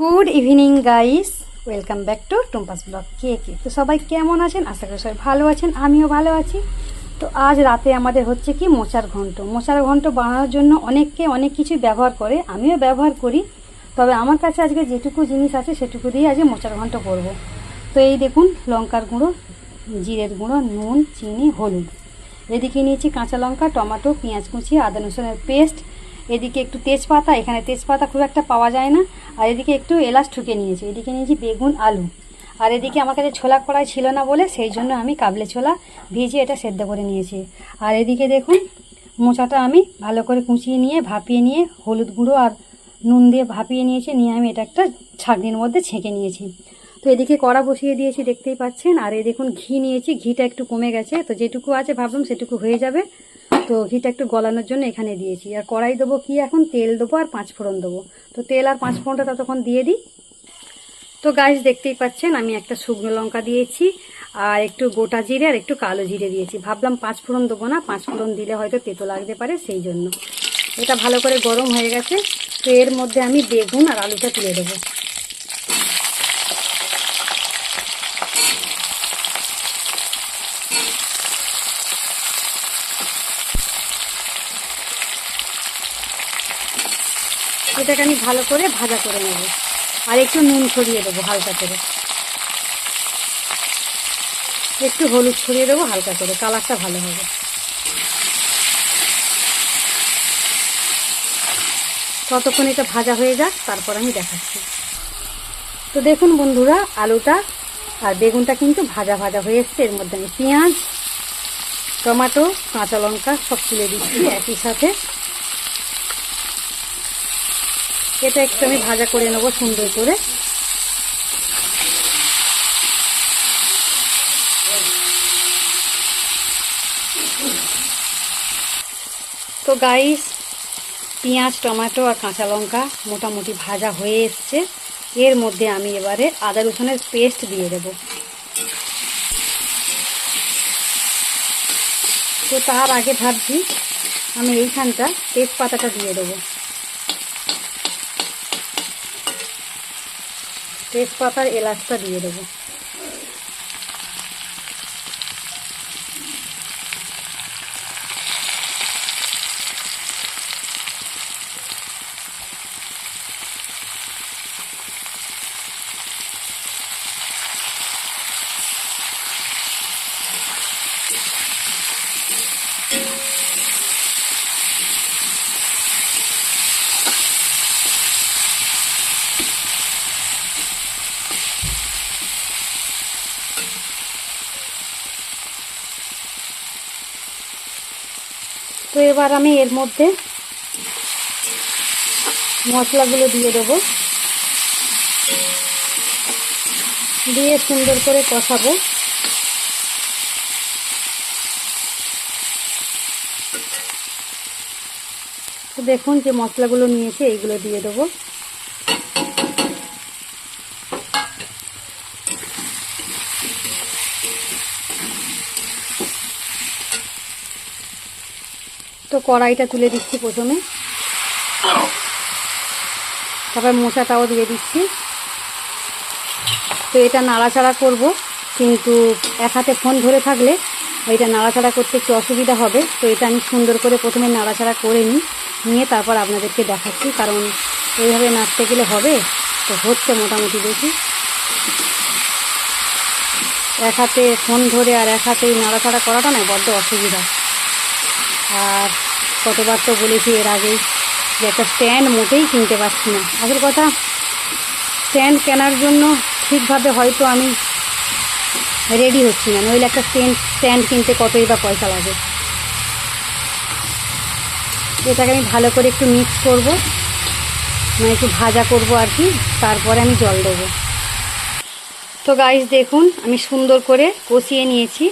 Good evening guys welcome back to Tumpa's blog কে কে তো সবাই কেমন আছেন? আশা করি সবাই ভালো আছেন, আমিও ভালো আছি। তো আজ রাতে আমাদের হচ্ছে কি মোচার ঘন্ট। মোচার ঘন্ট বানানোর জন্য অনেককে অনেক কিছু ব্যবহার করে, আমিও ব্যবহার করি। তবে আমার কাছে আজকে যেটুকু জিনিস আছে, সেটুকু দিয়ে আজকে মোচার ঘন্ট করব। তো এই দেখুন, লঙ্কার গুঁড়ো, জিরের গুঁড়ো, নুন, চিনি, হলুদ। এদিকে নিয়েছি কাঁচা লঙ্কা, টমেটো, পেঁয়াজ কুচি, আদা রসুনের পেস্ট এদিকে একটু তেজপাতা, এখানে তেজপাতা খুব একটা পাওয়া যায় না। আর এদিকে একটু এলাচ ঠুকে নিয়েছি, এদিকে নিয়েছি বেগুন, আলু। আর এদিকে আমার কাছে ছোলা কড়াই ছিল না বলে সেই জন্য আমি কাবলে ছোলা ভিজিয়ে এটা সেদ্ধ করে নিয়েছি। আর এদিকে দেখুন, মোচাটা আমি ভালো করে কুচিয়ে নিয়ে, ভাপিয়ে নিয়ে, হলুদ গুঁড়ো আর নুন দিয়ে ভাপিয়ে নিয়েছি, নিয়ে আমি এটা একটা ছাঁকনির মধ্যে ছেঁকে নিয়েছি। তো এদিকে কড়া বসিয়ে দিয়েছি, দেখতেই পাচ্ছেন। আর এই দেখুন, ঘি নিয়েছি, ঘিটা একটু কমে গেছে। তো যেটুকু আছে ভাবলাম সেটুকু হয়ে যাবে। তো ঘিটা একটু গলানোর জন্য এখানে দিয়েছি। আর কড়াই দেবো কি এখন? তেল দেবো আর পাঁচ ফোড়ন দেবো। তো তেল আর পাঁচ ফোড়নটা ততক্ষণ দিয়ে দিই। তো গাছ দেখতেই পাচ্ছেন, আমি একটা শুকনো লঙ্কা দিয়েছি আর একটু গোটা জিরে আর একটু কালো জিরে দিয়েছি। ভাবলাম পাঁচ ফোড়ন দেবো না, পাঁচ ফোড়ন দিলে হয়তো তেতো লাগতে পারে, সেই জন্য। এটা ভালো করে গরম হয়ে গেছে। তো এর মধ্যে আমি বেগুন আর আলুটা তুলে দেবো। এটাকে আমি ভালো করে ভাজা করে নেব। আর একটু নুন ছড়িয়ে দেবো হালকা করে। একটু হলুদ ছড়িয়ে দেবো হালকা করে, কালারটা ভালো হবে। ততক্ষণ এটা ভাজা হয়ে যাক, তারপর আমি দেখাচ্ছি। তো দেখুন বন্ধুরা, আলুটা আর বেগুনটা কিন্তু ভাজা ভাজা হয়ে এসছে। এর মধ্যে আমি পেঁয়াজ, টমেটো, কাঁচা লঙ্কা সব তুলে দিচ্ছি একই সাথে। এটা একটু আমি ভাজা করে নেব সুন্দর করে। তো গাইস পেঁয়াজ, টমেটো আর কাঁচা লঙ্কা মোটামুটি ভাজা হয়ে এসছে। এর মধ্যে আমি এবারে আদা রসুনের পেস্ট দিয়ে দেব। তো তার আগে ভাবছি আমি এইখানটা তেজপাতাটা দিয়ে দেবো। তেজপাতার এলাচটা দিয়ে দেবো। তো এবার আমি এর মধ্যে মশলাগুলো দিয়ে দেবো। দিয়ে সুন্দর করে কষাবো। দেখুন যে মশলাগুলো নিয়েছে, এইগুলো দিয়ে দেবো। কড়াইটা তুলে দিচ্ছি প্রথমে। তারপর মোচাটাও দিয়ে দিচ্ছি। তো এটা নাড়াচাড়া করব, কিন্তু এক হাতে ফোন ধরে থাকলে এটা নাড়াচাড়া করতে একটু অসুবিধা হবে। তো এটা আমি সুন্দর করে প্রথমে নাড়াচাড়া করে নিই, নিয়ে তারপর আপনাদেরকে দেখাচ্ছি, কারণ এইভাবে নাড়তে গেলে হবে, তো হচ্ছে মোটামুটি দেখি এক হাতে ফোন ধরে আর এক হাতে নাড়াচাড়া করাটা না বড্ড অসুবিধা। আর কতবার তো বলেছি এর আগেই যে একটা স্ট্যান্ড মোটেই কিনতে পারছি না। আসল কথা স্ট্যান্ড কেনার জন্য ঠিকভাবে হয়তো আমি রেডি হচ্ছি না। নইলে একটা স্ট্যান্ড স্ট্যান্ড কিনতে কতই বা পয়সা লাগে। এটাকে আমি ভালো করে একটু মিক্স করব মানে একটু ভাজা করব আর কি, তারপরে আমি জল দেবো। তো গাইস দেখুন, আমি সুন্দর করে কষিয়ে নিয়েছি।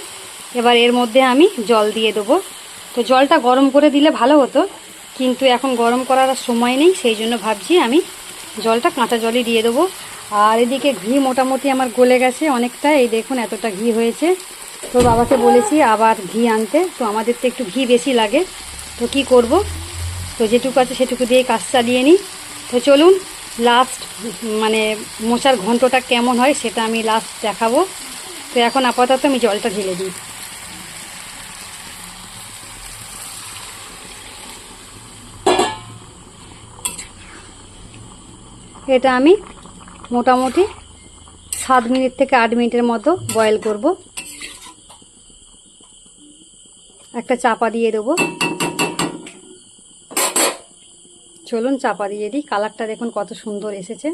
এবার এর মধ্যে আমি জল দিয়ে দেবো। তো জলটা গরম করে দিলে ভালো হতো, কিন্তু এখন গরম করার সময় নেই, সেই জন্য ভাবছি আমি জলটা কাঁচা জলই দিয়ে দেবো। আর এদিকে ঘি মোটামুটি আমার গলে গেছে অনেকটা, এই দেখুন এতটা ঘি হয়েছে। তো বাবাকে বলেছি আবার ঘি আনতে, তো আমাদের তো একটু ঘি বেশি লাগে, তো কি করব? তো যেটুকু আছে সেটুকু দিয়ে কাজ চালিয়ে নিই। তো চলুন লাস্ট মানে মোচার ঘন্টটা কেমন হয় সেটা আমি লাস্ট দেখাবো। তো এখন আপাতত আমি জলটা ঢেলে দিই। এটা আমি মোটামুটি সাত মিনিট থেকে আট মিনিটের মতো বয়েল করব। একটা চাপা দিয়ে দেবো। চলুন চাপা দিয়ে দিই। কালারটা দেখুন কত সুন্দর এসেছে।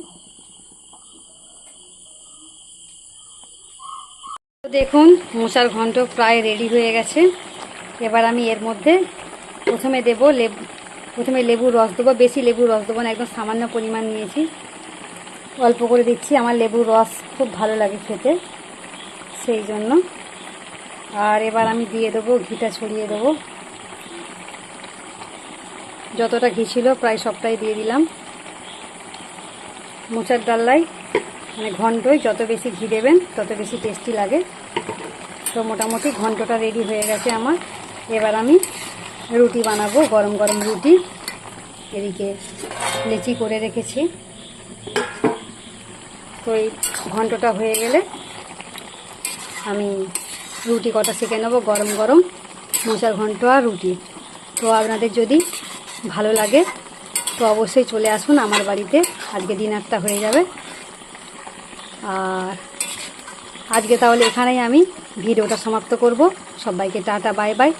দেখুন মোচার ঘন্ট প্রায় রেডি হয়ে গেছে। এবার আমি এর মধ্যে প্রথমে দেব লেবু প্রথমে লেবুর রস দেবো, বেশি লেবুর রস দেবো না, একদম সামান্য পরিমাণ নিয়েছি। অল্প করে দিচ্ছি, আমার লেবুর রস খুব ভালো লাগে খেতে, সেই জন্য। আর এবার আমি দিয়ে দেবো, ঘিটা ছড়িয়ে দেবো। যতটা ঘি ছিল প্রায় সবটাই দিয়ে দিলাম। মোচার ডাল্লায় মানে ঘন্টই, যত বেশি ঘি দেবেন, তত বেশি টেস্টি লাগে। তো মোটামুটি ঘন্টটা রেডি হয়ে গেছে আমার। এবার আমি রুটি বানাবো, গরম গরম রুটি। এদিকে লেচি করে রেখেছি। তো এই ঘন্টটা হয়ে গেলে আমি রুটি কটা শিখে নেব, গরম গরম মোচার ঘন্ট আর রুটি। তো আপনাদের যদি ভালো লাগে, তো অবশ্যই চলে আসুন আমার বাড়িতে। আজকে ডিনারটা হয়ে যাবে। আর আজকে তাহলে এখানেই আমি ভিডিওটা সমাপ্ত করব। সবাইকে টাটা, বাই বাই।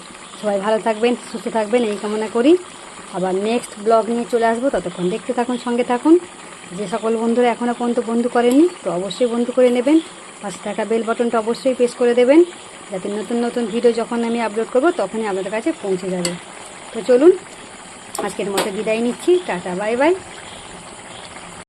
সবাই ভালো থাকবেন, সুস্থ থাকবেন, এই কামনা করি। আবার নেক্সট ব্লগ নিয়ে চলে আসব, ততক্ষণ দেখতে থাকুন, সঙ্গে থাকুন। যে সকল বন্ধুরা এখনও পর্যন্ত বন্ধু করেনি তো অবশ্যই বন্ধু করে নেবেন। পাশে থাকা বেল বাটনটা অবশ্যই প্রেস করে দেবেন, যাতে নতুন নতুন ভিডিও যখন আমি আপলোড করব, তখনই আপনাদের কাছে পৌঁছে যাবে। তো চলুন, আজকের মতো বিদায় নিচ্ছি, টাটা বাই বাই